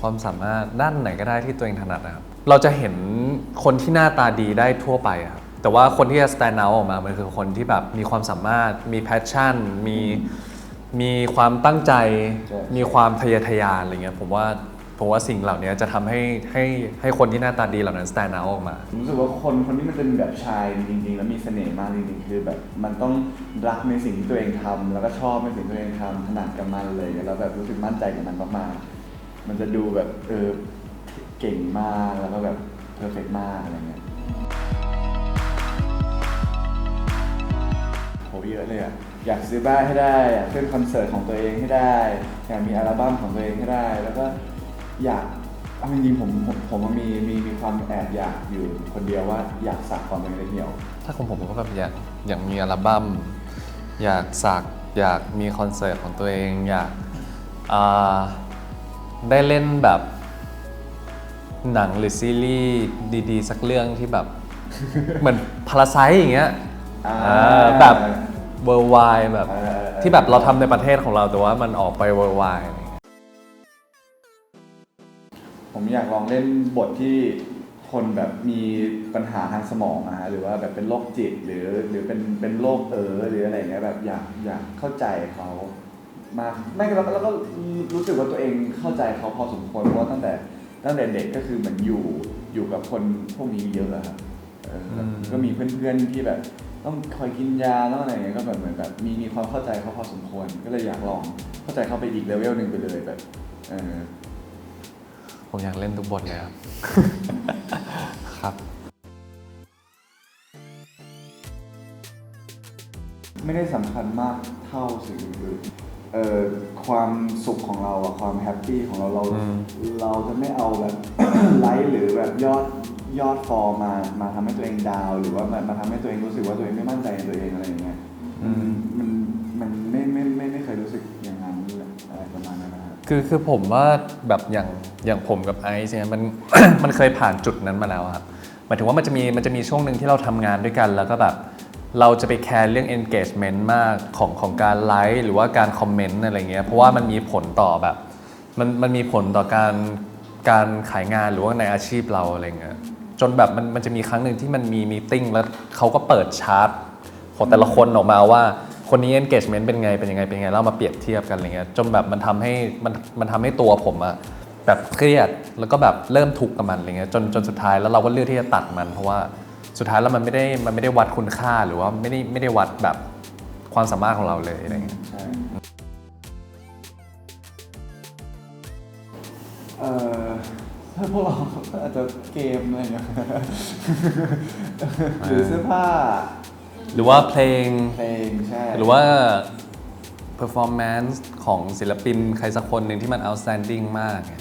ความสามารถด้านไหนก็ได้ที่ตัวเองถนัดนะครับ เราจะเห็นคนที่หน้าตาดีได้ทั่วไปอะครับ แต่ว่าคนที่จะ stand out ออกมา มันคือคนที่แบบมีความสามารถ มี passion มีมีความตั้งใจ ใช่ มีความทะเยอทะยานอะไรเงี้ย ผมว่าผมว่าสิ่งเหล่านี้จะทำให้ให้ให้คนที่หน้าตาดีเหล่านั้น stand out ออกมา ผมรู้สึกว่าคนคนที่มันเป็นแบบชายจริงๆ แล้วมีเสน่ห์มากจริงๆ คือแบบมันต้องรักในสิ่งที่ตัวเองทำแล้วก็ชอบในสิ่งที่ตัวเองทำถนัดกับมันเลยแล้วแบบรู้สึกมั่นใจกับมันมากๆ มันจะดูแบบเออเก่งมากแล้วก็แบบเพอร์เฟกมากอะไรเงี้ยโหเยอะเลยอะอยากซื้อบ้านให้ได้อยากขึ้นคอนเสิร์ตของตัวเองให้ได้อยากมีอัลบั้มของตัวเองให้ได้ แล้วก็อยากเอาจริงๆผมผมผมมีมีมีความแอบอยากอยู่คนเดียวว่าอยากสักความเป็นเล็กเหี่ยว ถ้าของผมผมก็แบบอยากอยากมีอัลบั้มอยากสัก อยากมีคอนเสิร์ตของตัวเอง อยากอ่า ได้เล่นแบบหนังหรือซีรีส์ดีๆ สักเรื่องที่แบบ เหมือนพาราไซอย่างเงี้ยอ่า อ่าแบบเวอร์ไวแบบ เออเออเออที่แบบเราทำในประเทศของเราแต่ว่ามันออกไปเวอร์ไวผมอยากลองเล่นบทที่คนแบบมีปัญหาทางสมองอะฮะหรือว่าแบบเป็นโรคจิตหรือหรือเป็นเป็นโรคเออหรืออะไรเงี้ยแบบอยากอยากเข้าใจเขา มากไม่แล้วก็แล้วก็รู้สึกว่าตัวเองเข้าใจเขาพอสมควรเพราะว่าตั้งแต่ตั้งแต่เด็กก็คือเหมือนอยู่อยู่กับคนพวกนี้เยอะอะครับเออแบบก็มีเพื่อนๆที่แบบ ต้องคอยกินยาต้องอะไรเงี้ยก็แบบเหมือนแบบมีมีความเข้าใจเขาพอสมควรก็เลยอยากลองเข้าใจเขาไปอีกเลเวลหนึ่งไปเลยแบบเออผมอยากเล่นทุกบทเลยครับ ครับ ไม่ได้สำคัญมากเท่าสิ่งอื่นๆ เอ่อความสุขของเราอะความแฮปปี้ของเราเรา อืม เราจะไม่เอาแบบ ไลค์หรือแบบยอดยอดฟอร์มามาทำให้ตัวเองดาวน์หรือว่ามามาทำให้ตัวเองรู้สึกว่าตัวเองไม่มั่นใจในตัวเองอะไรอย่างเงี้ยมันมันมันไม่ไม่ไม่ไม่เคยรู้สึกอย่างนั้นอะไรประมาณนั้นนะครับ คือคือผมว่าแบบอย่างอย่างผมกับไอซ์เนี่ยมัน มันเคยผ่านจุดนั้นมาแล้วอะครับหมายถึงว่ามันจะมีมันจะมีช่วงหนึ่งที่เราทำงานด้วยกันแล้วก็แบบ เราจะไปแคร์เรื่อง engagement มากของของการไลค์หรือว่าการคอมเมนต์อะไรเงี้ยเพราะว่ามันมีผลต่อแบบมันมันมีผลต่อการการขายงานหรือว่าในอาชีพเราอะไรเงี้ยจนแบบมันมันจะมีครั้งหนึ่งที่มันมีมีติ้งแล้วเขาก็เปิดชาร์ตของแต่ละคนออกมาว่าคนนี้ engagement เป็นไงเป็นยังไงเป็นยังไงแล้วเอามาเปรียบเทียบกันอะไรเงี้ยจนแบบมันทำให้มันมันทำให้ตัวผมอะแบบเครียดแล้วก็แบบเริ่มทุกข์กับมันอะไรเงี้ยจนจนสุดท้ายแล้วเราก็เลือกที่จะตัดมันเพราะว่า สุดท้ายแล้วมันไม่ได้มันไม่ได้วัดคุณค่าหรือว่าไม่ได้ไม่ได้วัดแบบความสามารถของเราเลยอะไรเงี้ยใช่เอ่อถ้าพวกเราอาจจะเกมอะไรเงี้ยหรือเสื้อผ้า หรือว่าเพลงเพลงใช่หรือว่า performance ของศิลปินใครสักคนหนึ่งที่มัน outstanding มากไง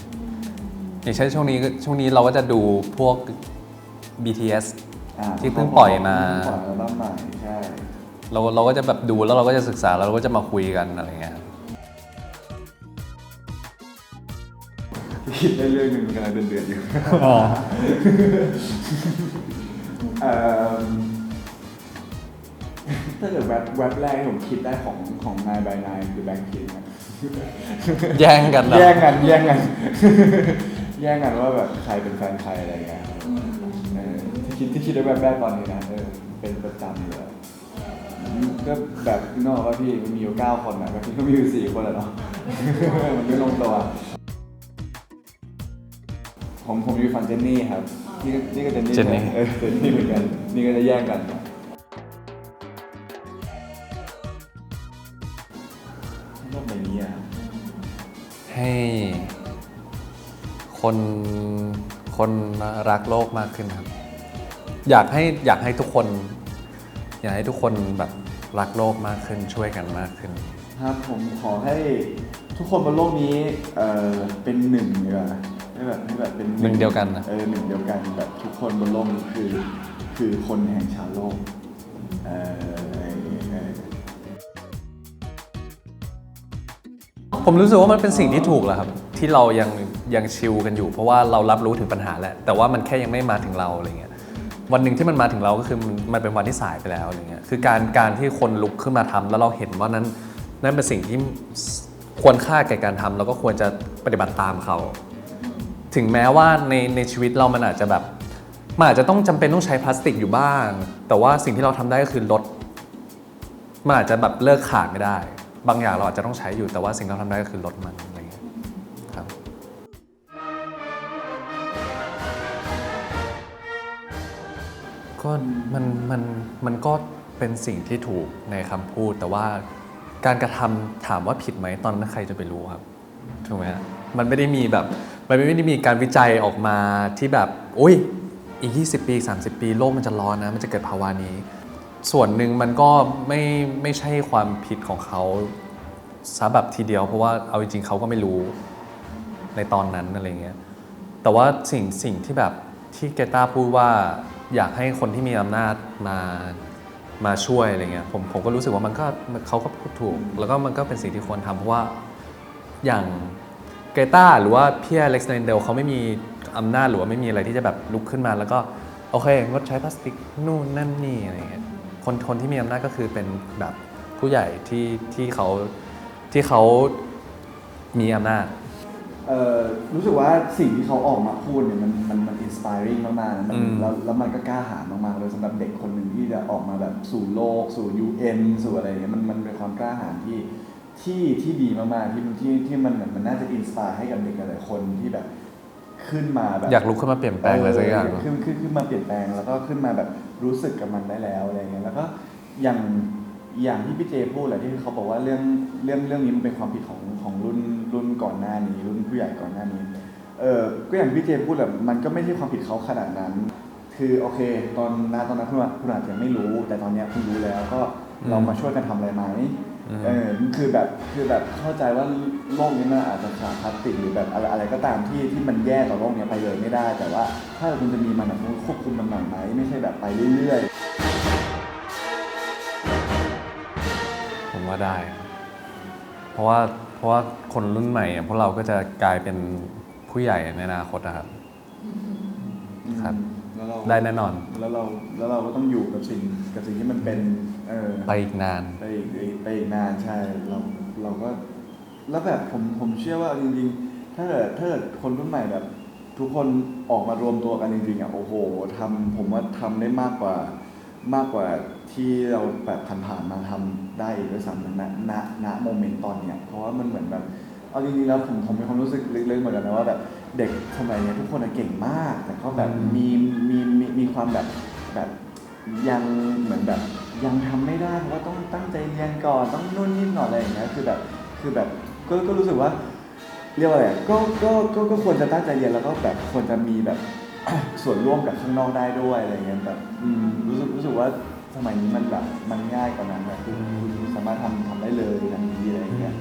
อย่างเช่นช่วงนี้ช่วงนี้เราก็จะดูพวก BTS อ่า ที่เพิ่งปล่อยมา ปล่อยอัลบั้มใหม่ใช่เราเราก็จะแบบดูแล้วเราก็จะศึกษาแล้วเราก็จะมาคุยกันอะไรเงี้ยครับคิดได้เรื่องหนึ่งกำลังเดือดเดือดๆอยู่ เอิ่มถ้าเกิดแว็บแว็บแรกที่ผมคิดได้ของของนายบายนายคือแบงค์คิงครับแย่งกันเหรอแย่งกันแย่งกัน แย่งกันว่าแบบใครเป็นแฟนใครอะไรเงี้ยเออที่ คิดที่คิดได้แบบแรกตอนนี้นะเออเป็นประจำเลยก็แบบนอกว่าพี่มันมีอยู่เก้าคนนะก็พี่ก็มีอยู่สี่คนแหละเนาะ มันไม่ลงตัวผมผมอยู่ฝั่งเจนนี่ครับนี่ก็นี่ก็เจนนี่เจนนี่ เออเจนนี่เหมือนกันนี่ก็จะแย่งกันโลกใบนี้อะให้คนคนรักโลกมากขึ้นครับ อยากให้อยากให้ทุกคน อยากให้ทุกคนแบบรักโลกมากขึ้นช่วยกันมากขึ้น ครับผมขอให้ทุกคนบนโลกนี้เออเป็นหนึ่งดีกว่าให้แบบให้แบบเป็นหนึ่งเดียวกันนะ เออหนึ่งเดียวกันแบบทุกคนบนโลกนี้คือคือคนแห่งชาวโลกเอออะไรอย่างเงี้ยเออผมรู้สึกว่ามันเป็นสิ่งที่ถูกแหละครับ ที่เรายังยังชิลกันอยู่ เพราะว่าเรารับรู้ถึงปัญหาแหละแต่ว่ามันแค่ยังไม่มาถึงเราอะไรเงี้ย วันหนึ่งที่มันมาถึงเราก็คือมันมันเป็นวันที่สายไปแล้วอะไรเงี้ยคือการการที่คนลุกขึ้นมาทำแล้วเราเห็นว่านั้นนั่นเป็นสิ่งที่ควรค่าแก่การทำแล้วก็ควรจะปฏิบัติตามเขา ถึงแม้ว่าในในชีวิตเรามันอาจจะแบบมันอาจจะต้องจำเป็นต้องใช้พลาสติกอยู่บ้าง แต่ว่าสิ่งที่เราทำได้ก็คือลดมันอาจจะแบบเลิกขาดไม่ได้ บางอย่างเราอาจจะต้องใช้อยู่แต่ว่าสิ่งที่เราทำได้ก็คือลดมัน ก็มันมันมันก็เป็นสิ่งที่ถูกในคำพูด แต่ว่าการกระทำถามว่าผิดไหมตอนนั้นใครจะไปรู้ครับถูกไหมฮะมันไม่ได้มีแบบมันไม่ได้มีการวิจัยออกมาที่แบบอุ้ยอีก 20 ปี 30 ปีโลกมันจะร้อนนะมันจะเกิดภาวะนี้ ส่วนหนึ่งมันก็ไม่ไม่ใช่ความผิดของเขาซะแบบทีเดียว เพราะว่าเอาจริงๆเขาก็ไม่รู้ในตอนนั้นอะไรเงี้ยแต่ว่าสิ่งสิ่งที่แบบที่เกตาพูดว่า อยากให้คนที่มีอำนาจมามาช่วยอะไรเงี้ยผมผมก็รู้สึกว่ามันก็เขาก็พูดถูก แล้วก็มันก็เป็นสิ่งที่ควรทำเพราะว่าอย่างเกตาหรือว่าพี่เล็กซ์เนเดลเขาไม่มีอำนาจหรือว่าไม่มีอะไรที่จะแบบลุกขึ้นมา แล้วก็โอเคงดใช้พลาสติกนู่นนั่นนี่อะไรเงี้ยคนคนที่มีอำนาจก็คือเป็นแบบผู้ใหญ่ที่ที่เขาที่เขามีอำนาจ เอ่อรู้สึกว่าสิ่งที่เขาออกมาพูดเนี่ยมันมันมันอินสปายริงมากๆนะมันอืม แล้วแล้วมันก็กล้าหาญมากๆเลยสำหรับเด็กคนหนึ่งที่จะออกมาแบบสู่โลก สู่ UN สู่อะไรอย่างเงี้ยมันมันเป็นความกล้าหาญที่ที่ที่ดีมากๆที่ที่ที่มันเหมือนมันน่าจะอินสปายให้กับเด็กหลายๆคนที่แบบขึ้นมาแบบ อยากลุกขึ้นมาเปลี่ยนแปลงอะไรสักอย่าง เขึ้นขึ้นขึ้นมาเปลี่ยนแปลงแล้วก็ขึ้นมาแบบรู้สึกกับมันได้แล้วอะไรเงี้ยแล้วก็อย่าง อย่างที่พี่เจพูดแหละที่เขาบอกว่าเรื่องเรื่องเรื่องนี้มันเป็นความผิดของของรุ่นรุ่นก่อนหน้านี้ รุ่นผู้ใหญ่ก่อนหน้านี้ เออก็อย่างพี่เจพูดแหละมันก็ไม่ใช่ความผิดเขาขนาดนั้น คือโอเค ตอนนาตอนนั้นคุณอาคุณอาจจะไม่รู้ แต่ตอนเนี้ยคุณรู้แล้วก็เรามาช่วยกันทำอะไรไหมอืมเออคือแบบคือแบบเข้าใจว่าโลกนี้มันอาจจะขาดพลาสติกหรือแบบอะไรอะไรก็ตามที่ที่มันแย่ต่อโลกเนี้ยไปเลยไม่ได้ แต่ว่าถ้าคุณจะมีมันอะคุณควบคุมมันหน่อยไหมไม่ใช่แบบไปเรื่อยผ ว่าได้ เพราะว่าเพราะว่าคนรุ่นใหม่อะพวกเราก็จะกลายเป็นผู้ใหญ่ในอนาคตนะครับๆครับ แล้วเราได้แน่นอนแล้วเราแล้วเราก็ต้องอยู่กับสิ่งกับสิ่งที่มันเป็น เออไปอีกนาน ไปอีกไปอีกนานใช่เราเราก็ แล้วแบบผมผมเชื่อว่าจริงๆ ถ้าเกิดถ้าเกิดคนรุ่นใหม่แบบ ทุกคนออกมารวมตัวกันจริงๆอะโอ้โหทำผมว่าทำได้มากกว่า มากกว่าที่เราแบบผ่านๆมาทำได้อีกด้วยซ้ำณณณโมเมนต์ตอนเนี้ยเพราะว่ามันเหมือนแบบเอาจริงๆแล้วผมผมมีความรู้สึกลึกๆเหมือนกันนะว่าแบบเด็กสมัยเนี้ยทุกคนอะเก่งมาก แต่เขาแบบอืมมีมีมีมีความแบบแบบยังเหมือนแบบยังทำไม่ได้เพราะว่าต้องตั้งใจเรียนก่อนต้องนู่นนี่หน่อยอะไรอย่างเงี้ยคือแบบคือแบบก็ก็รู้สึกว่า เรียกว่าอะไรอะก็ก็ก็ก็ควรจะตั้งใจเรียนแล้วก็แบบควรจะมีแบบ ส่วนร่วมกับข้างนอกได้ด้วยอะไรเงี้ยแบบอืมรู้สึกรู้สึกว่าสมัยนี้มันแบบมันง่ายกว่านั้นแบบคือคุณสามารถทำทำได้เลยทันทีอะไรเงี้ย